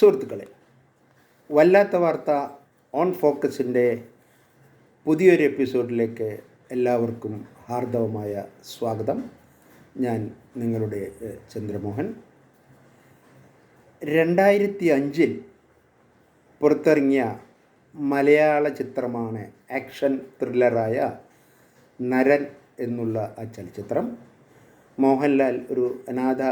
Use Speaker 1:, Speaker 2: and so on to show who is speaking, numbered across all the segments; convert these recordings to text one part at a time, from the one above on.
Speaker 1: സുഹൃത്തുക്കളെ വല്ലാത്ത വാർത്ത ഓൺ ഫോക്കസിന്റെ പുതിയൊരു എപ്പിസോഡിലേക്ക് എല്ലാവർക്കും ഹാർദവമായ സ്വാഗതം. ഞാൻ നിങ്ങളുടെ ചന്ദ്രമോഹൻ. രണ്ടായിരത്തി അഞ്ചിൽ പുറത്തിറങ്ങിയ മലയാള ചിത്രമാണ് ആക്ഷൻ ത്രില്ലറായ നരൻ എന്നുള്ള ആ ചലച്ചിത്രം. മോഹൻലാൽ ഒരു അനാഥ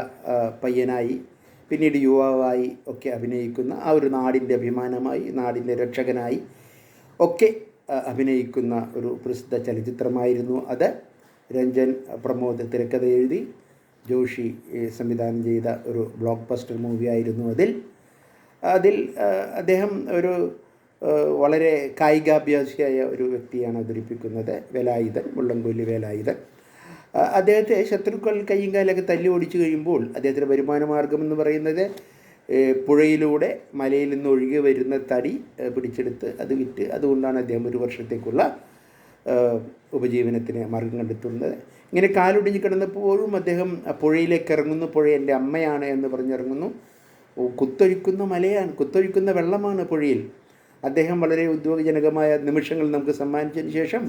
Speaker 1: പയ്യനായി പിന്നീട് യുവാവായി ഒക്കെ അഭിനയിക്കുന്ന ആ ഒരു നാടിന്റെ അഭിമാനമായി നാടിന്റെ രക്ഷകനായി ഒക്കെ അഭിനയിക്കുന്ന ഒരു പ്രസിദ്ധ ചലച്ചിത്രമായിരുന്നു അത്. രഞ്ജൻ പ്രമോദ് തിരക്കഥ എഴുതി ജോഷി സംവിധാനം ചെയ്ത ഒരു ബ്ലോക്ക് ബസ്റ്റർ മൂവിയായിരുന്നു അതിൽ. അതിൽ അദ്ദേഹം ഒരു വളരെ കായികാഭ്യാസിയായ ഒരു വ്യക്തിയാണ് അവതരിപ്പിക്കുന്നത് വേലായുധൻ മുള്ളംകൊല്ലി വേലായുധൻ. അദ്ദേഹത്തെ ശത്രുക്കൾ കയ്യും കാലൊക്കെ തല്ലി ഓടിച്ചു കഴിയുമ്പോൾ അദ്ദേഹത്തിന്റെ വരുമാന മാർഗം എന്ന് പറയുന്നത് പുഴയിലൂടെ മലയിൽ നിന്ന് ഒഴുകി വരുന്ന തടി പിടിച്ചെടുത്ത് അത് വിറ്റ് അതുകൊണ്ടാണ് അദ്ദേഹം ഒരു വർഷത്തേക്കുള്ള ഉപജീവനത്തിന് മാർഗം കണ്ടെത്തുന്നത്. ഇങ്ങനെ കാലൊടിഞ്ഞ് കിടന്നപ്പോഴും അദ്ദേഹം പുഴയിലേക്ക് ഇറങ്ങുന്നു. പുഴ എന്റെ അമ്മയാണ് എന്ന് പറഞ്ഞിറങ്ങുന്നു. കുത്തൊഴിക്കുന്ന മലയാണ് കുത്തൊഴിക്കുന്ന വെള്ളമാണ് പുഴയിൽ. അദ്ദേഹം വളരെ ഉദ്യോഗജനകമായ നിമിഷങ്ങൾ നമുക്ക് സമ്മാനിച്ചതിന് ശേഷം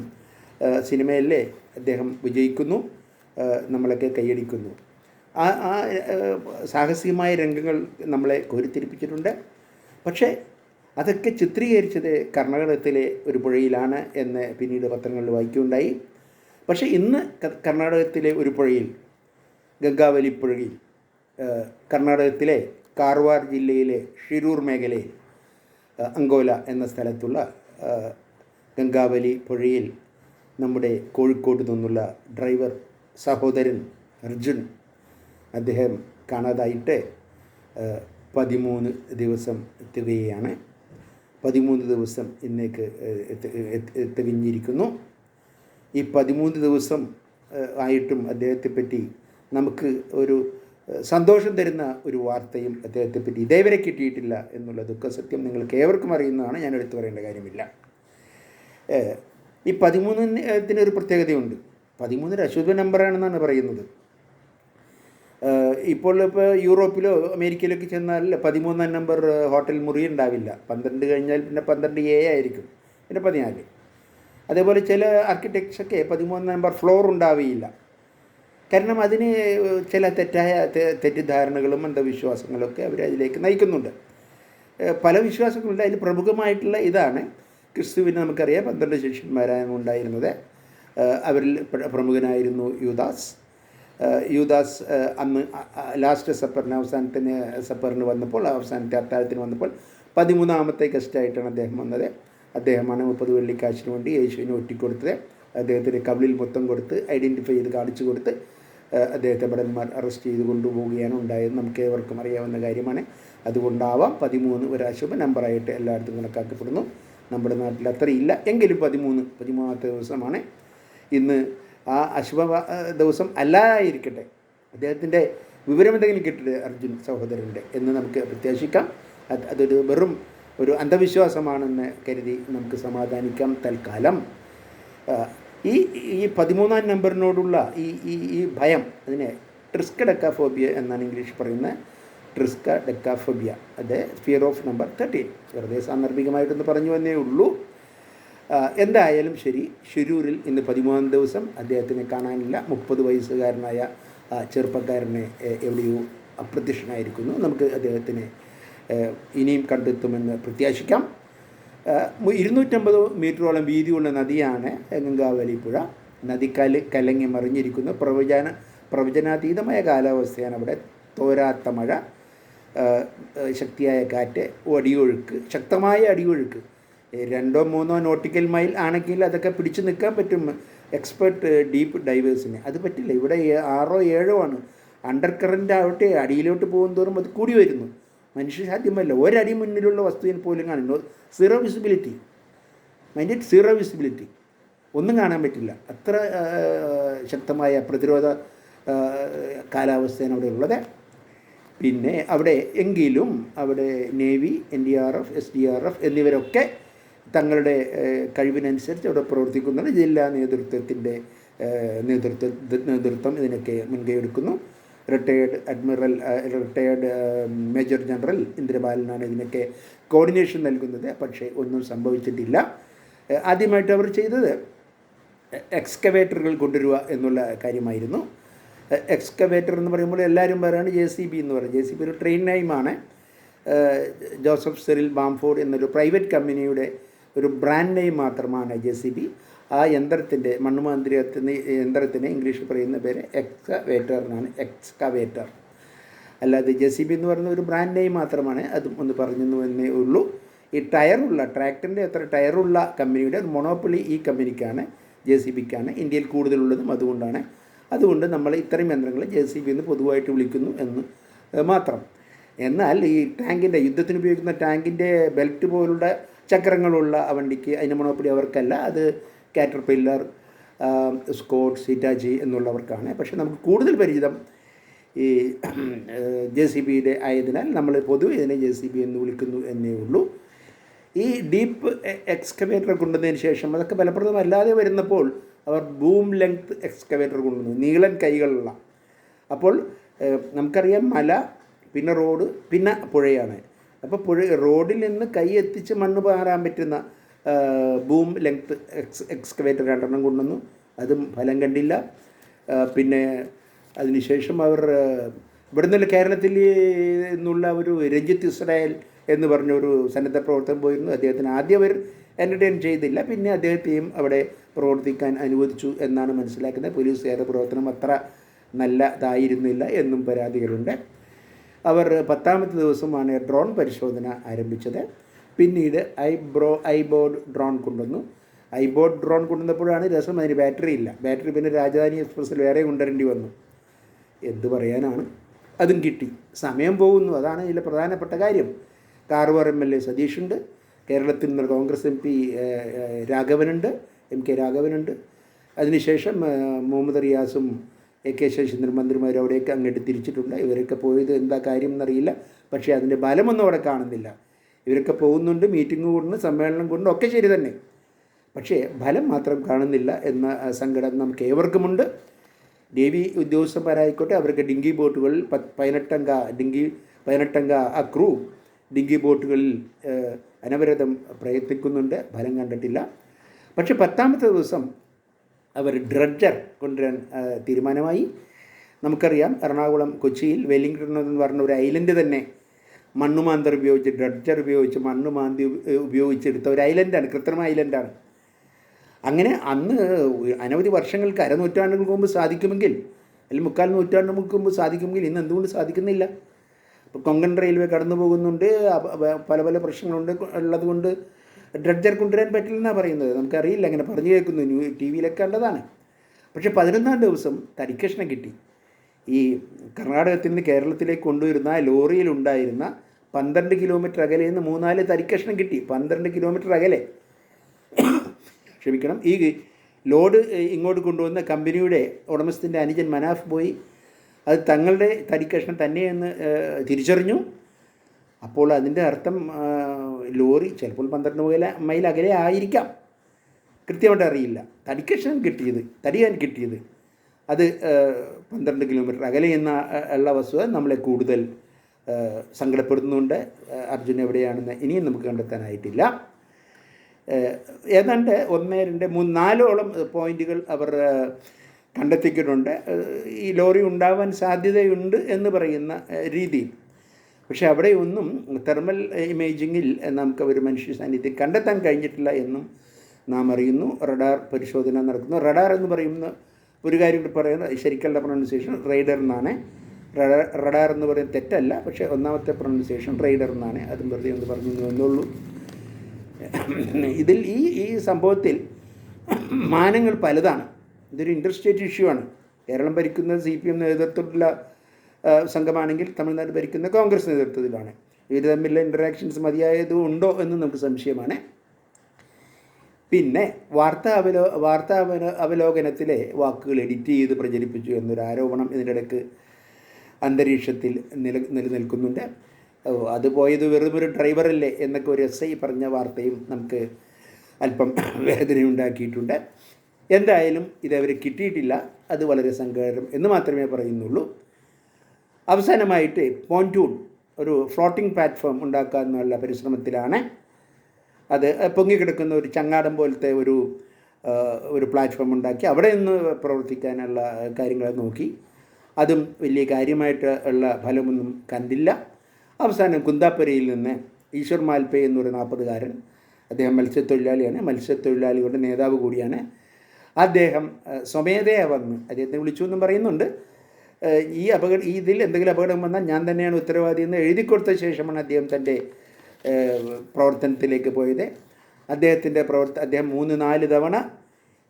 Speaker 1: സിനിമയിലെ അദ്ദേഹം വിജയിക്കുന്നു നമ്മളൊക്കെ കൈയടിക്കുന്നു. ആ ആ സാഹസികമായ രംഗങ്ങൾ നമ്മളെ കോരിത്തിരിപ്പിച്ചിട്ടുണ്ട്. പക്ഷേ അതൊക്കെ ചിത്രീകരിച്ചത് കർണാടകത്തിലെ ഒരു പുഴയിലാണ് എന്ന് പിന്നീട് പത്രങ്ങളിൽ വായിക്കുകയുണ്ടായി. പക്ഷേ ഇന്ന് കർണാടകത്തിലെ ഒരു പുഴയിൽ ഗംഗാവലി പുഴയിൽ കർണാടകത്തിലെ കാർവാർ ജില്ലയിലെ ഷിരൂർ മേഖലയിൽ അങ്കോല എന്ന സ്ഥലത്തുള്ള ഗംഗാവലി പുഴയിൽ നമ്മുടെ കോഴിക്കോട് നിന്നുള്ള ഡ്രൈവർ സഹോദരൻ അർജുൻ അദ്ദേഹം കാണാതായിട്ട് പതിമൂന്ന് ദിവസം എത്തുകയാണ്. പതിമൂന്ന് ദിവസം ഇന്നേക്ക് എത്തി- എത്തി- ഈ പതിമൂന്ന് ദിവസം ആയിട്ടും അദ്ദേഹത്തെ പറ്റി നമുക്ക് ഒരു സന്തോഷം തരുന്ന ഒരു വാർത്തയും അദ്ദേഹത്തെ പറ്റി ഇതേവരെ കിട്ടിയിട്ടില്ല എന്നുള്ള ദുഃഖസത്യം നിങ്ങൾക്ക് ഏവർക്കും അറിയുന്നതാണ്. ഞാൻ എടുത്തു പറയേണ്ട കാര്യമില്ല. ഈ പതിമൂന്നിന് ഒരു പ്രത്യേകതയുണ്ട്. പതിമൂന്നിന് അശുഭ നമ്പറാണെന്നാണ് പറയുന്നത്. ഇപ്പോൾ ഇപ്പോൾ യൂറോപ്പിലോ അമേരിക്കയിലൊക്കെ ചെന്നാൽ പതിമൂന്നാം നമ്പർ ഹോട്ടൽ മുറി ഉണ്ടാവില്ല. പന്ത്രണ്ട് കഴിഞ്ഞാൽ പിന്നെ പന്ത്രണ്ട് എ ആയിരിക്കും. പിന്നെ പതിനാല്. അതേപോലെ ചില ആർക്കിടെക്ട്സൊക്കെ പതിമൂന്ന് നമ്പർ ഫ്ലോർ ഉണ്ടാവുകയില്ല. കാരണം അതിന് ചില തെറ്റായ തെറ്റിദ്ധാരണകളും അന്ധവിശ്വാസങ്ങളൊക്കെ അവർ അതിലേക്ക് നയിക്കുന്നുണ്ട്. പല വിശ്വാസങ്ങളുണ്ട്. അതിൽ പ്രമുഖമായിട്ടുള്ള ഇതാണ് ക്രിസ്തുവിന് നമുക്കറിയാം. പന്ത്രണ്ട് ശിഷ്യന്മാരാണ് ഉണ്ടായിരുന്നത്. അവരിൽ പ്രമുഖനായിരുന്നു യുദാസ്. യുദാസ് അന്ന് ലാസ്റ്റ് സപ്പറിന് അവസാനത്തിന് സപ്പറിന് വന്നപ്പോൾ അവസാനത്തെ അത്താഴത്തിന് വന്നപ്പോൾ പതിമൂന്നാമത്തെ ഗസ്റ്റായിട്ടാണ് അദ്ദേഹം വന്നത്. അദ്ദേഹമാണ് മുപ്പത് വെള്ളിക്കാശിന് വേണ്ടി യേശുവിനെ ഒറ്റിക്കൊടുത്തത്. അദ്ദേഹത്തിന്റെ കവിളിൽ മൊത്തം കൊടുത്ത് ഐഡന്റിഫൈ ചെയ്ത് കാണിച്ചു കൊടുത്ത് അദ്ദേഹത്തെ ഭടന്മാർ അറസ്റ്റ് ചെയ്ത് കൊണ്ടുപോവുകയാണ് ഉണ്ടായത്. നമുക്ക് ഏവർക്കും അറിയാവുന്ന കാര്യമാണ്. അതുകൊണ്ടാവാം പതിമൂന്ന് ഒരു അശുഭ നമ്പറായിട്ട് എല്ലായിടത്തും കണക്കാക്കപ്പെടുന്നു. നമ്മുടെ നാട്ടിൽ അത്രയില്ല എങ്കിലും പതിമൂന്ന് പതിമൂന്നാമത്തെ ദിവസമാണ്. ഇന്ന് ആ അശുഭ ദിവസം അല്ലായിരിക്കട്ടെ. അദ്ദേഹത്തിന്റെ വിവരം എന്തെങ്കിലും കിട്ടട്ടെ അർജുൻ സഹോദരന്റെ എന്ന് നമുക്ക് പ്രത്യാശിക്കാം. അതൊരു വെറും ഒരു അന്ധവിശ്വാസമാണെന്ന് കരുതി നമുക്ക് സമാധാനിക്കാം തൽക്കാലം. ഈ ഈ പതിമൂന്നാം നമ്പറിനോടുള്ള ഈ ഈ ഈ ഭയം അതിനെ ട്രിസ്കഡക്കാഫോബിയ എന്നാണ് ഇംഗ്ലീഷ് പറയുന്നത്. ട്രിസ്ക ഡെക്കാഫോബിയ. അത് ഫിയർ ഓഫ് നമ്പർ തേർട്ടീൻ വെറുതെ സാന്ദർഭികമായിട്ടൊന്ന് പറഞ്ഞു വന്നേ ഉള്ളൂ. എന്തായാലും ശരി ഷിരൂരിൽ ഇന്ന് പതിമൂന്നാം ദിവസം അദ്ദേഹത്തിനെ കാണാനില്ല. മുപ്പത് വയസ്സുകാരനായ ചെറുപ്പക്കാരനെ എവിടെയോ അപ്രത്യക്ഷനായിരിക്കുന്നു. നമുക്ക് അദ്ദേഹത്തിനെ ഇനിയും കണ്ടെത്തുമെന്ന് പ്രത്യാശിക്കാം. ഇരുന്നൂറ്റമ്പത് മീറ്ററോളം വീതിയുള്ള നദിയാണ് ഗംഗാവലി പുഴ. നദി കല കലങ്ങി മറിഞ്ഞിരിക്കുന്നു. പ്രവചന പ്രവചനാതീതമായ കാലാവസ്ഥയാണ് അവിടെ. തോരാത്ത മഴ. ശക്തിയായ കാറ്റ് അടിയൊഴുക്ക് ശക്തമായ അടിയൊഴുക്ക്. രണ്ടോ മൂന്നോ നോട്ടിക്കൽ മൈൽ ആണെങ്കിൽ അതൊക്കെ പിടിച്ചു നിൽക്കാൻ പറ്റും എക്സ്പേർട്ട് ഡീപ്പ് ഡൈവേഴ്സിന് അത് പറ്റില്ല. ഇവിടെ ആറോ ഏഴോ ആണ്. അണ്ടർ കറന്റ് ആവട്ടെ അടിയിലോട്ട് പോകും തോറും അത് കൂടി വരുന്നു. മനുഷ്യ സാധ്യമല്ല. ഒരടി മുന്നിലുള്ള വസ്തുവിന് പോലും കാണുന്നു. Zero visibility mind zero visibility ഒന്നും കാണാൻ പറ്റില്ല. അത്ര ശക്തമായ പ്രതിരോധ കാലാവസ്ഥയാണ് അവിടെ ഉള്ളത്. പിന്നെ അവിടെ എങ്കിലും അവിടെ navy N D R F S D R F എന്നിവരൊക്കെ തങ്ങളുടെ കഴിവിനനുസരിച്ച് അവിടെ പ്രവർത്തിക്കുന്നുണ്ട്. ജില്ലാ നേതൃത്വത്തിന്റെ നേതൃത്വ നേതൃത്വം ഇതിനൊക്കെ മുൻകൈ എടുക്കുന്നു. Retired admiral retired major general ഇന്ദ്രബാലനാണ് ഇതിനൊക്കെ കോർഡിനേഷൻ നൽകുന്നത്. പക്ഷേ ഒന്നും സംഭവിച്ചിട്ടില്ല. ആദ്യമായിട്ട് അവർ ചെയ്തത് എക്സ്കവേറ്ററുകൾ കൊണ്ടുവരിക എന്നുള്ള കാര്യമായിരുന്നു. എക്സ്കവേറ്റർ എന്ന് പറയുമ്പോൾ എല്ലാവരും പറയുകയാണ് ജെ സി ബി എന്ന് പറയും. ജെ സി ബി ഒരു ട്രെയിൻ നെയിമാണ് ജോസഫ് സെറിൽ ബാംഫോർഡ് എന്നൊരു പ്രൈവറ്റ് കമ്പനിയുടെ ഒരു ബ്രാൻഡ് നെയിം മാത്രമാണ് ജെ സി ബി ആ യന്ത്രത്തിന്റെ മണ്ണുമാന്ത്രിയത്തിന് യന്ത്രത്തിന് ഇംഗ്ലീഷിൽ പറയുന്ന പേര് എക്സ്കവേറ്റർ എന്നാണ്. എക്സ്കവേറ്റർ അല്ലാതെ ജെ സി ബി എന്ന് പറയുന്ന ഒരു ബ്രാൻഡ് നെയിം മാത്രമാണ്. അതും ഒന്ന് പറഞ്ഞു എന്നേ ഉള്ളൂ. ഈ ടയറുള്ള ട്രാക്ടറിന്റെ അത്ര ടയറുള്ള കമ്പനിയുടെ മൊണോപ്പൊളി ഈ കമ്പനിക്കാണ് ജെ സി ബിക്കാണ് ഇന്ത്യയിൽ കൂടുതലുള്ളതും അതുകൊണ്ടാണ്. അതുകൊണ്ട് നമ്മൾ ഇത്തരം യന്ത്രങ്ങളെ ജെ സി ബി എന്ന് പൊതുവായിട്ട് വിളിക്കുന്നു എന്ന് മാത്രം. എന്നാൽ ഈ ടാങ്കിന്റെ യുദ്ധത്തിന് ഉപയോഗിക്കുന്ന ടാങ്കിന്റെ ബെൽറ്റ് പോലുള്ള ചക്രങ്ങളുള്ള വണ്ടിക്ക് അതിന്റെ മണോപ്പിടി അവർക്കല്ല. അത് കാറ്റർ പില്ലർ സ്കോട്ട് സിറ്റാജി എന്നുള്ളവർക്കാണ്. പക്ഷേ നമുക്ക് കൂടുതൽ പരിചിതം ഈ ജെ സി ബിയുടെ ആയതിനാൽ നമ്മൾ പൊതുവെ ഇതിനെ ജെ സി ബി എന്ന് വിളിക്കുന്നു എന്നേ ഉള്ളൂ. ഈ ഡീപ്പ് എക്സ്കവേറ്റർ കൊണ്ടുവന്നതിന് ശേഷം അതൊക്കെ ഫലപ്രദമല്ലാതെ വരുന്നപ്പോൾ അവർ ബൂം ലെങ്ത് എക്സ്കവേറ്റർ കൊണ്ടുവന്നു. നീളൻ കൈകളുള്ള. അപ്പോൾ നമുക്കറിയാം മല പിന്നെ റോഡ് പിന്നെ പുഴയാണ്. അപ്പോൾ പുഴ റോഡിൽ നിന്ന് കൈ എത്തിച്ച് മണ്ണ് പാറാൻ പറ്റുന്ന ബൂം ലെങ്ത് എക്സ് എക്സ്കവേറ്റർ രണ്ടെണ്ണം കൊണ്ടുവന്നു. അതും ഫലം കണ്ടില്ല. പിന്നെ അതിനുശേഷം അവർ ഇവിടെ നിന്നുള്ള കേരളത്തിൽ നിന്നുള്ള ഒരു രഞ്ജിത്ത് ഇസ്രായേൽ എന്ന് പറഞ്ഞ ഒരു സന്നദ്ധ പ്രവർത്തനം പോയിരുന്നു. അദ്ദേഹത്തിന് ആദ്യം അവർ എന്റർടൈൻ ചെയ്തില്ല. പിന്നെ അദ്ദേഹത്തെയും അവിടെ പ്രവർത്തിക്കാൻ അനുവദിച്ചു എന്നാണ് മനസ്സിലാക്കുന്നത്. പോലീസുകാരുടെ പ്രവർത്തനം അത്ര നല്ലതായിരുന്നില്ല എന്നും പരാതികളുണ്ട്. അവർ പത്താമത്തെ ദിവസമാണ് ഡ്രോൺ പരിശോധന ആരംഭിച്ചത്. പിന്നീട് ഐബ്രോ ഐബോർഡ് ഡ്രോൺ കൊണ്ടുവന്നു. ഐബോർഡ് ഡ്രോൺ കൊണ്ടുവന്നപ്പോഴാണ് രസം അതിന് ബാറ്ററി ഇല്ല. ബാറ്ററി പിന്നെ രാജധാനി എക്സ്പ്രസ്സിൽ വേറെ കൊണ്ടുവരേണ്ടി വന്നു. എന്ത് പറയാനാണ്? അതും കിട്ടി. സമയം പോകുന്നു. അതാണ് ഇതിലെ പ്രധാനപ്പെട്ട കാര്യം. കാർവാർ എം എൽ എ സതീഷുണ്ട് കേരളത്തിൽ നിന്ന് കോൺഗ്രസ് എം പി രാഘവനുണ്ട് എം കെ രാഘവനുണ്ട്. അതിനുശേഷം മുഹമ്മദ് റിയാസും എ കെ ശശീന്ദ്രൻ മന്ത്രിമാരും അവിടെയൊക്കെ അങ്ങോട്ട് തിരിച്ചിട്ടുണ്ട്. ഇവരൊക്കെ പോയത് എന്താ കാര്യം എന്നറിയില്ല. പക്ഷേ അതിന്റെ ബലമൊന്നും അവിടെ കാണുന്നില്ല. ഇവരൊക്കെ പോകുന്നുണ്ട് മീറ്റിംഗ് കൂടുന്നു സമ്മേളനം കൂടുന്നു ഒക്കെ ശരി തന്നെ. പക്ഷേ ഫലം മാത്രം കാണുന്നില്ല എന്ന സങ്കടം നമുക്ക് ഏവർക്കുമുണ്ട്. നേവി ഉദ്യോഗസ്ഥന്മാരായിക്കോട്ടെ അവർക്ക് ഡിങ്കി ബോട്ടുകളിൽ പ പതിനെട്ടംഗ ഡിങ്കി പതിനെട്ടംഗ ആ ക്രൂ ഡിങ്കി ബോട്ടുകളിൽ അനവരതം പ്രയത്നിക്കുന്നുണ്ട് ഫലം കണ്ടിട്ടില്ല. പക്ഷേ പത്താമത്തെ ദിവസം അവർ ഡ്രഡ്ജർ കൊണ്ടുവരാൻ തീരുമാനമായി. നമുക്കറിയാം എറണാകുളം കൊച്ചിയിൽ വെല്ലിംഗ്ടൺ എന്ന് പറഞ്ഞ ഒരു ഐലൻഡ് തന്നെ മണ്ണുമാന്തർ ഉപയോഗിച്ച് ഡ്രഡ്ജർ ഉപയോഗിച്ച് മണ്ണ് മാന്തി ഉപ- ഉപയോഗിച്ചെടുത്ത ഒരു ഐലൻഡാണ് കൃത്രിമ ഐലൻഡാണ്. അങ്ങനെ അന്ന് അനവധി വർഷങ്ങൾക്ക് അരനൂറ്റാണ്ടുകൾക്ക് മുമ്പ് സാധിക്കുമെങ്കിൽ അല്ലെങ്കിൽ മുക്കാൽ നൂറ്റാണ്ടുകൾക്ക് മുമ്പ് സാധിക്കുമെങ്കിൽ ഇന്ന് എന്തുകൊണ്ട് സാധിക്കുന്നില്ല? കൊങ്കൺ റെയിൽവേ കടന്നു പോകുന്നുണ്ട്. പല പല പ്രശ്നങ്ങളുണ്ട്. ഉള്ളതുകൊണ്ട് ഡ്രഡ്ജർ കൊണ്ടുവരാൻ പറ്റില്ലെന്നാണ് പറയുന്നത്. നമുക്കറിയില്ല. അങ്ങനെ പറഞ്ഞു കേൾക്കുന്നു. ന്യൂ ടി വിയിലൊക്കെ കണ്ടതാണ്. പക്ഷേ പതിനൊന്നാം ദിവസം തരിക്കഷ്ണം കിട്ടി. ഈ കർണാടകത്തിൽ നിന്ന് കേരളത്തിലേക്ക് കൊണ്ടുവരുന്ന ലോറിയിലുണ്ടായിരുന്ന പന്ത്രണ്ട് കിലോമീറ്റർ അകലെ നിന്ന് മൂന്നാൽ തരിക്കഷ്ണം കിട്ടി. പന്ത്രണ്ട് കിലോമീറ്റർ അകലെ. ക്ഷമിക്കണം. ഈ ലോഡ് ഇങ്ങോട്ട് കൊണ്ടുവന്ന കമ്പനിയുടെ ഉടമസ്ഥന്റെ അനുജൻ മനാഫ് പോയി. അത് തങ്ങളുടെ തടിക്കഷ്ണം തന്നെയെന്ന് തിരിച്ചറിഞ്ഞു. അപ്പോൾ അതിന്റെ അർത്ഥം ലോറി ചിലപ്പോൾ പന്ത്രണ്ട് മുതൽ മൈൽ അകലെ ആയിരിക്കാം. കൃത്യമായിട്ട് അറിയില്ല. തടിക്കഷ്ണം കിട്ടിയത് തടിയാൻ കിട്ടിയത്. അത് പന്ത്രണ്ട് കിലോമീറ്റർ അകലെ എന്ന ഉള്ള വസ്തുത നമ്മളെ കൂടുതൽ സങ്കടപ്പെടുന്നുണ്ട് അർജുൻ എവിടെയാണെന്ന് ഇനിയും നമുക്ക് കണ്ടെത്താനായിട്ടില്ല. ഏതാണ്ട് ഒന്ന് രണ്ട് മൂന്ന് നാലോളം പോയിന്റുകൾ അവർ കണ്ടെത്തിയിട്ടുണ്ട്. ഈ ലോറി ഉണ്ടാവാൻ സാധ്യതയുണ്ട് എന്ന് പറയുന്ന രീതിയിൽ. പക്ഷേ അവിടെയൊന്നും തെർമൽ ഇമേജിങ്ങിൽ നമുക്ക് ഒരു മനുഷ്യ സാന്നിധ്യം കണ്ടെത്താൻ കഴിഞ്ഞിട്ടില്ല എന്നും നാം അറിയുന്നു. റഡാർ പരിശോധന നടക്കുന്നു. റഡാർ എന്ന് പറയുന്ന ഒരു കാര്യം പറയുന്നത് ശരിക്കുള്ള പ്രൊണൗൺസിയേഷൻ റൈഡർ എന്നാണ്. റഡാർ എന്ന് പറയുന്നത് തെറ്റല്ല പക്ഷേ ഒന്നാമത്തെ പ്രൊണൗൺസിയേഷൻ റൈഡർ എന്നാണ്. അതും വെറുതെ ഒന്ന് പറഞ്ഞു എന്നുള്ളൂ ഇതിൽ ഈ ഈ സംഭവത്തിൽ മാനങ്ങൾ പലതാണ്. ഇതൊരു ഇന്റർസ്റ്റേറ്റ് ഇഷ്യൂ ആണ്. കേരളം ഭരിക്കുന്നത് സി പി എം നേതൃത്വത്തിലുള്ള സംഘമാണെങ്കിൽ തമിഴ്നാട് ഭരിക്കുന്ന കോൺഗ്രസ് നേതൃത്വത്തിലാണ്. ഇവർ തമ്മിലുള്ള ഇന്ററാക്ഷൻസ് മതിയായത് ഉണ്ടോ എന്ന് നമുക്ക് സംശയമാണ്. പിന്നെ വാർത്താ അവലോ വാർത്താ അവലോ അവലോകനത്തിലെ വാക്കുകൾ എഡിറ്റ് ചെയ്ത് പ്രചരിപ്പിച്ചു എന്നൊരു ആരോപണം ഇതിന്റെ ഇടയ്ക്ക് അന്തരീക്ഷത്തിൽ നില നിലനിൽക്കുന്നുണ്ട്. അത് പോയത് ഒരു ഡ്രൈവറല്ലേ എന്നൊക്കെ ഒരു എസ് ഐ പറഞ്ഞ വാർത്തയും നമുക്ക് അല്പം വേദനയുണ്ടാക്കിയിട്ടുണ്ട്. എന്തായാലും ഇതവർ കിട്ടിയിട്ടില്ല. അത് വളരെ സങ്കടം എന്ന് മാത്രമേ പറയുന്നുള്ളൂ. അവസാനമായിട്ട് പോന്റൂൺ ഒരു ഫ്ലോട്ടിംഗ് പ്ലാറ്റ്ഫോം ഉണ്ടാക്കുക എന്നുള്ള പരിശ്രമത്തിലാണ്. അത് പൊങ്ങിക്കിടക്കുന്ന ഒരു ചങ്ങാടം പോലത്തെ ഒരു ഒരു പ്ലാറ്റ്ഫോം ഉണ്ടാക്കി അവിടെ നിന്ന് പ്രവർത്തിക്കാനുള്ള കാര്യങ്ങൾ നോക്കി. അതും വലിയ കാര്യമായിട്ട് ഉള്ള ഫലമൊന്നും കണ്ടില്ല. അവസാനം കുന്താപ്പുരയിൽ നിന്ന് ഈശ്വർ മാൽപേ എന്നൊരു നാൽപ്പതുകാരൻ അദ്ദേഹം മത്സ്യത്തൊഴിലാളിയാണ്. മത്സ്യത്തൊഴിലാളികളുടെ നേതാവ് കൂടിയാണ്. അദ്ദേഹം സ്വമേധയാ വന്ന്. അദ്ദേഹത്തെ വിളിച്ചു എന്നും പറയുന്നുണ്ട്. ഈ അപകട ഇതിൽ എന്തെങ്കിലും അപകടം വന്നാൽ ഞാൻ തന്നെയാണ് ഉത്തരവാദി എന്ന് എഴുതി കൊടുത്ത ശേഷമാണ് അദ്ദേഹം തന്റെ പ്രവർത്തനത്തിലേക്ക് പോയത്. അദ്ദേഹത്തിന്റെ പ്രവർത്ത അദ്ദേഹം മൂന്ന് നാല് തവണ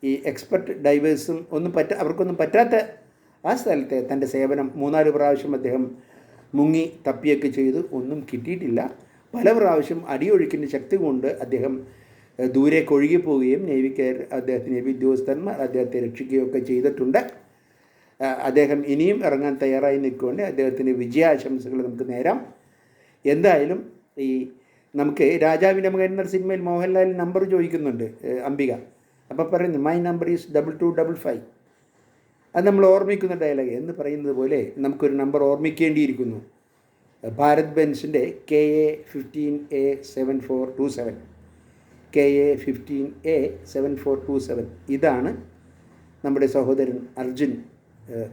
Speaker 1: ഈ എക്സ്പെർട്ട് ഡൈവേഴ്സും ഒന്നും പറ്റ അവർക്കൊന്നും പറ്റാത്ത ആ സ്ഥലത്തെ തന്റെ സേവനം മൂന്നാൽ പ്രാവശ്യം അദ്ദേഹം മുങ്ങി തപ്പിയൊക്കെ ചെയ്തു. ഒന്നും കിട്ടിയിട്ടില്ല. പല പ്രാവശ്യം അടിയൊഴുക്കിന്റെ ശക്തി കൊണ്ട് അദ്ദേഹം ദൂരേക്ക് ഒഴുകി നേവി നേവിക്കാർ അദ്ദേഹത്തിന് നേവി ഉദ്യോഗസ്ഥന്മാർ അദ്ദേഹത്തെ രക്ഷിക്കുകയൊക്കെ ചെയ്തിട്ടുണ്ട്. അദ്ദേഹം ഇനിയും ഇറങ്ങാൻ തയ്യാറായി നിൽക്കുകൊണ്ട് അദ്ദേഹത്തിന് വിജയാശംസകൾ നമുക്ക് നേരാം. എന്തായാലും ഈ നമുക്ക് രാജാവിന്റെ മകൻ എന്ന സിനിമയിൽ മോഹൻലാൽ നമ്പർ ചോദിക്കുന്നുണ്ട് അംബിക. അപ്പോൾ പറയുന്നു my number is double two double five അത് നമ്മൾ ഓർമ്മിക്കുന്ന ഡയലോഗ് എന്ന് പറയുന്നത് പോലെ നമുക്കൊരു നമ്പർ ഓർമ്മിക്കേണ്ടിയിരിക്കുന്നു. Bharat ബെൻസിന്റെ K A fifteen A seven four two seven K A fifteen A seven four two seven ഇതാണ് നമ്മുടെ സഹോദരൻ അർജുൻ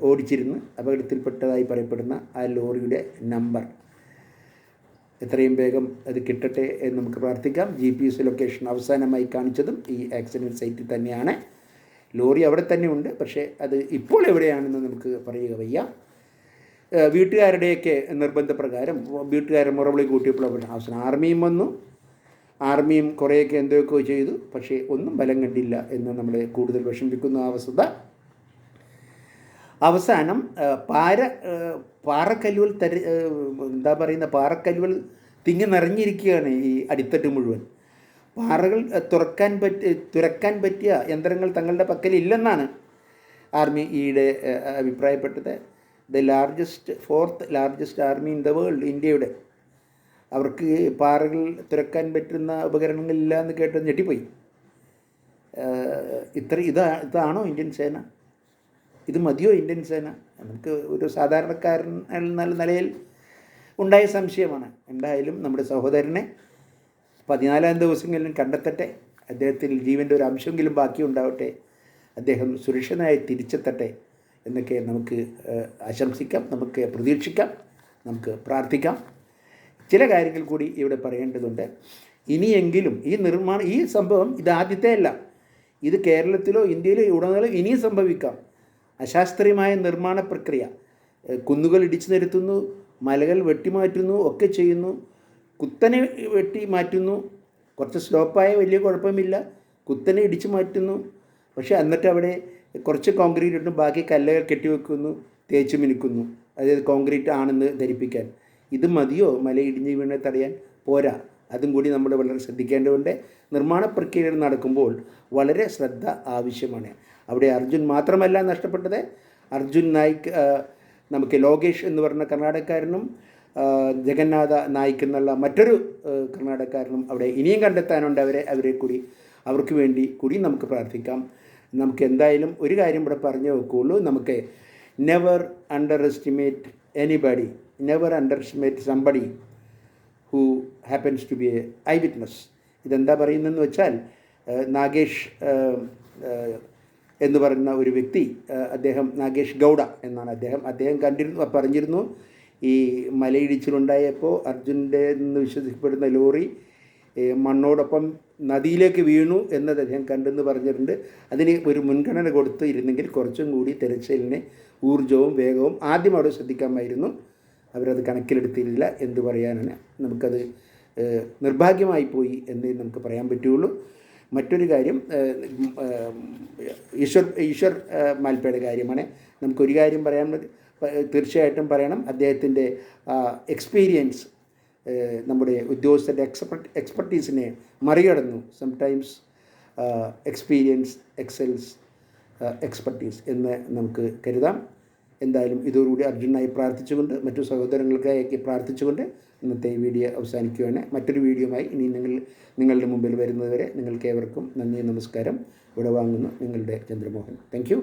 Speaker 1: ഓടിച്ചിരുന്ന് അപകടത്തിൽപ്പെട്ടതായി പറയപ്പെടുന്ന ആ ലോറിയുടെ നമ്പർ. എത്രയും വേഗം അത് കിട്ടട്ടെ എന്ന് നമുക്ക് പ്രാർത്ഥിക്കാം. ജി പി എസ് ലൊക്കേഷൻ അവസാനമായി കാണിച്ചതും ഈ ആക്സിഡന്റ് സൈറ്റിൽ തന്നെയാണ്. ലോറി അവിടെ തന്നെ ഉണ്ട് പക്ഷേ അത് ഇപ്പോൾ എവിടെയാണെന്ന് നമുക്ക് പറയുക വയ്യ. വീട്ടുകാരുടെയൊക്കെ നിർബന്ധപ്രകാരം വീട്ടുകാരെ മുറവിളി കൂട്ടിയപ്പോൾ ആർമിയും വന്നു. ആർമിയും കുറേയൊക്കെ എന്തൊക്കെയോ ചെയ്തു. പക്ഷേ ഒന്നും ബലം കണ്ടില്ല എന്ന് നമ്മളെ കൂടുതൽ വിഷമിപ്പിക്കുന്ന അവസ്ഥ. അവസാനം പാര പാറക്കല്ലുകൾ തരി എന്താ പറയുന്ന പാറക്കല്ലുകൾ തിങ്ങി നിറഞ്ഞിരിക്കുകയാണ് ഈ അടിത്തട്ട് മുഴുവൻ. പാറകൾ തുറക്കാൻ പറ്റി തുരക്കാൻ പറ്റിയ യന്ത്രങ്ങൾ തങ്ങളുടെ പക്കലില്ലെന്നാണ് ആർമി ഈയിടെ അഭിപ്രായപ്പെട്ടത്. The largest fourth largest army in the world ഇന്ത്യയുടെ അവർക്ക് പാറകൾ തുരക്കാൻ പറ്റുന്ന ഉപകരണങ്ങളില്ല എന്ന് കേട്ട് ഞെട്ടിപ്പോയി ഇത്ര ഇതാ ഇതാണോ ഇന്ത്യൻ സേന? ഇത് മതിയോ ഇന്ത്യൻ സേന? നമുക്ക് ഒരു സാധാരണക്കാരൻ എന്നുള്ള നിലയിൽ ഉണ്ടായ സംശയമാണ്. എന്തായാലും നമ്മുടെ സഹോദരനെ പതിനാലാം ദിവസങ്ങളിലും കണ്ടെത്തട്ടെ. അദ്ദേഹത്തിൽ ജീവന്റെ ഒരു അംശമെങ്കിലും ബാക്കി ഉണ്ടാവട്ടെ അദ്ദേഹം സുരക്ഷിതനായി തിരിച്ചെത്തട്ടെ എന്നൊക്കെ നമുക്ക് ആശംസിക്കാം. നമുക്ക് പ്രതീക്ഷിക്കാം. നമുക്ക് പ്രാർത്ഥിക്കാം. ചില കാര്യങ്ങൾ കൂടി ഇവിടെ പറയേണ്ടതുണ്ട്. ഇനിയെങ്കിലും ഈ നിർമ്മാണം ഈ സംഭവം ഇത് ആദ്യത്തെ അല്ല ഇത് കേരളത്തിലോ ഇന്ത്യയിലോ ഉടനീളം ഇനിയും സംഭവിക്കാം. അശാസ്ത്രീയമായ നിർമ്മാണ പ്രക്രിയ. കുന്നുകൾ ഇടിച്ചു നിരത്തുന്നു മലകൾ വെട്ടിമാറ്റുന്നു ഒക്കെ ചെയ്യുന്നു. കുത്തനെ വെട്ടി മാറ്റുന്നു. കുറച്ച് സ്ലോപ്പായ വലിയ കുഴപ്പമില്ല. കുത്തനെ ഇടിച്ചു മാറ്റുന്നു. പക്ഷേ എന്നിട്ട് അവിടെ കുറച്ച് കോൺക്രീറ്റ് ഇട്ടും ബാക്കി കല്ലുകൾ കെട്ടിവെക്കുന്നു തേച്ച് മിനുക്കുന്നു. അതായത് കോൺക്രീറ്റ് ആണെന്ന് ധരിപ്പിക്കാൻ. ഇത് മതിയോ? മല ഇടിഞ്ഞ് വീണ തടയാൻ? പോരാ. അതും കൂടി നമ്മൾ വളരെ ശ്രദ്ധിക്കേണ്ടതുണ്ട്. നിർമ്മാണ പ്രക്രിയ നടക്കുമ്പോൾ വളരെ ശ്രദ്ധ ആവശ്യമാണ്. അവിടെ അർജുൻ മാത്രമല്ല നഷ്ടപ്പെട്ടത്. അർജുൻ നായിക് നമുക്ക് ലോകേഷ് എന്ന് പറഞ്ഞ കർണാടകക്കാരനും ജഗന്നാഥ നായിക് എന്നുള്ള മറ്റൊരു കർണാടകക്കാരനും അവിടെ ഇനിയും കണ്ടെത്താനുണ്ട് അവരെ അവരെ കൂടി. അവർക്ക് വേണ്ടി കൂടി നമുക്ക് പ്രാർത്ഥിക്കാം. നമുക്ക് എന്തായാലും ഒരു കാര്യം ഇവിടെ പറഞ്ഞു വെക്കുകയുള്ളൂ. നമുക്ക് never underestimate anybody never underestimate somebody who happens to be a eyewitness ഇതെന്താ പറയുന്നതെന്ന് വെച്ചാൽ നാഗേഷ് എന്ന് പറയുന്ന ഒരു വ്യക്തി അദ്ദേഹം നാഗേഷ് ഗൗഡ എന്നാണ് അദ്ദേഹം. അദ്ദേഹം കണ്ടിരുന്നു പറഞ്ഞിരുന്നു ഈ മലയിടിച്ചിലുണ്ടായപ്പോൾ അർജുന്റെ നിന്ന് വിശ്വസിക്കപ്പെടുന്ന ലോറി മണ്ണോടൊപ്പം നദിയിലേക്ക് വീണു എന്നത് അദ്ദേഹം കണ്ടെന്ന് പറഞ്ഞിട്ടുണ്ട്. അതിന് ഒരു മുൻഗണന കൊടുത്ത് ഇരുന്നെങ്കിൽ കുറച്ചും കൂടി തെരച്ചിലിന് ഊർജവും വേഗവും ആദ്യം അവിടെ ശ്രദ്ധിക്കാമായിരുന്നു. അവരത് കണക്കിലെടുത്തില്ല എന്ത് പറയാനാണ് നമുക്കത് നിർഭാഗ്യമായി പോയി എന്ന് നമുക്ക് പറയാൻ പറ്റുള്ളൂ. മറ്റൊരു കാര്യം ഈശ്വർ ഈശ്വർ മാൽപ്പയുടെ കാര്യമാണ്. നമുക്കൊരു കാര്യം പറയാൻ തീർച്ചയായിട്ടും പറയണം. അദ്ദേഹത്തിന്റെ എക്സ്പീരിയൻസ് നമ്മുടെ ഉദ്യോഗസ്ഥന്റെ എക്സ്പെർട്ട് എക്സ്പെർട്ടീസിനെ മറികടന്നു. സംടൈംസ് എക്സ്പീരിയൻസ് എക്സൽസ് എക്സ്പെർട്ടീസ് എന്ന് നമുക്ക് കരുതാം. എന്തായാലും ഇതോടുകൂടി അർജുനായി പ്രാർത്ഥിച്ചുകൊണ്ട് മറ്റു സഹോദരങ്ങൾക്കായി പ്രാർത്ഥിച്ചുകൊണ്ട് ഇന്നത്തെ വീഡിയോ അവസാനിക്കുകയാണ്. മറ്റൊരു വീഡിയോയുമായി ഇനി നിങ്ങൾ നിങ്ങളുടെ മുമ്പിൽ വരുന്നതുവരെ നിങ്ങൾക്ക് ഏവർക്കും നന്ദി നമസ്കാരം. ഇവിടെ വാങ്ങുന്നു നിങ്ങളുടെ ചന്ദ്രമോഹൻ. താങ്ക്